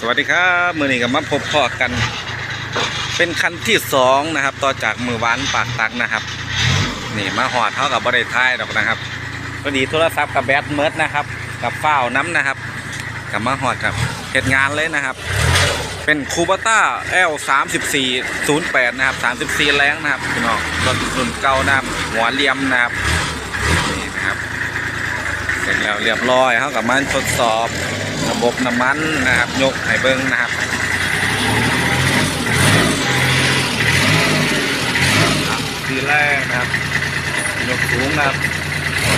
สวัสดีครับมือนี้กับมาพบพ่อกัน เป็นคันที่สองนะครับ ต่อจากมือวานปากตักนะครับ นี่มาหอดเท่ากับบริท้ายดอกนะครับพอดีโทรศัพท์กับแบตเมิร์ดนะครับ กับฝ้าน้ำนะครับกับมาหอดกับเหตุงานเลยนะครับ เป็นคูบต้า L 3 4 0 8นย์แปดนะครับ34แรงนะครับพี่น้องรถรุ่นเก่านะครับหัวเลียมนะครับนี่นะครับ เสร็จแล้วเรียบร้อยเขากับมันทดสอบ ระบบน้ำมันนะครับยกให้เบิ้งนะครับทีแรกนะครับยกสูงนะครับ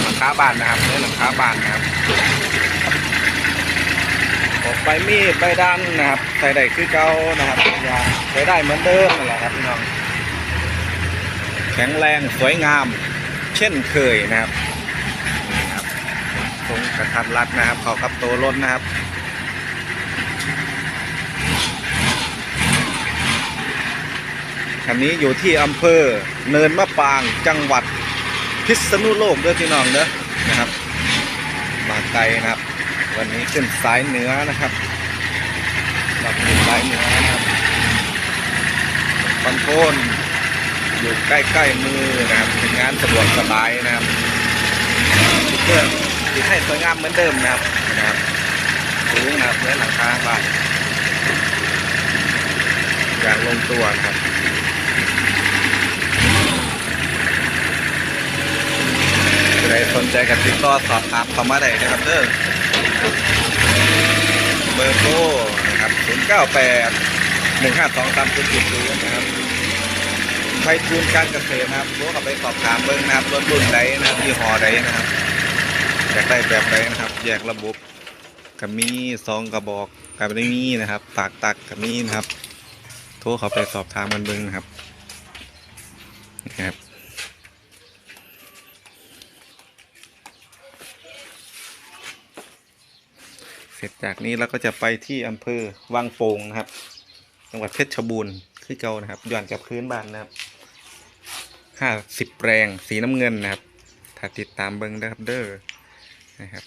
หลังคาบานนะครับเนื้อหลังคาบานนะครับออกไปมีดไปดันนะครับใส่ได้คือเก่านะครับยางใช้ได้เหมือนเดิมนั่นแหละครับพี่น้องแข็งแรงสวยงาม เช่นเคยนะครับ กระทัดรัดนะครับ เขากับตัวรถนะครับคันนี้อยู่ที่อำเภอเนินมะปรางจังหวัดพิษณุโลกด้อพี่น้องเด้อนะครับ มาไกลนะครับ วันนี้ขึ้นสายเหนือนะครับเราขึ้นสายเหนือนะครับคอนโทรลอยู่ใกล้ๆมือนะครับเป็นงานสะดวกสบายนะครับเพื่อ ที่ให้สวยงามเหมือนเดิมนะครับนะครับสูงนะครับเนื้อหลังคาบ้านอย่างลงตัวครับใครสนใจกับติดต่อสอบถามเข้ามาได้นะครับเด้อเบอร์โทรนะครับ098 152 3 0 0นะครับไฟจูนการเกษตรนะครับโทรเข้าไปสอบถามเบิ้งนะครับรถรุ่นใดนะครับยี่ห้อใดนะครับ อยากได้แบบไหนนะครับ แยกระบบกับมีซองกระบอกกับไม่มีนะครับปากตักกับมีนะครับ โทรเขาไปสอบถามกันเบิ้งนะครับนะครับเสร็จจากนี้เราก็จะไปที่อำเภอวังโป่งนะครับ จังหวัดเพชรบูรณ์คือเก่านะครับย้อนกับพื้นบ้านนะครับห้าสิบแรงสีน้ำเงินนะครับ ถ้าติดตามเบิ้งนะครับเด้อ นะครับ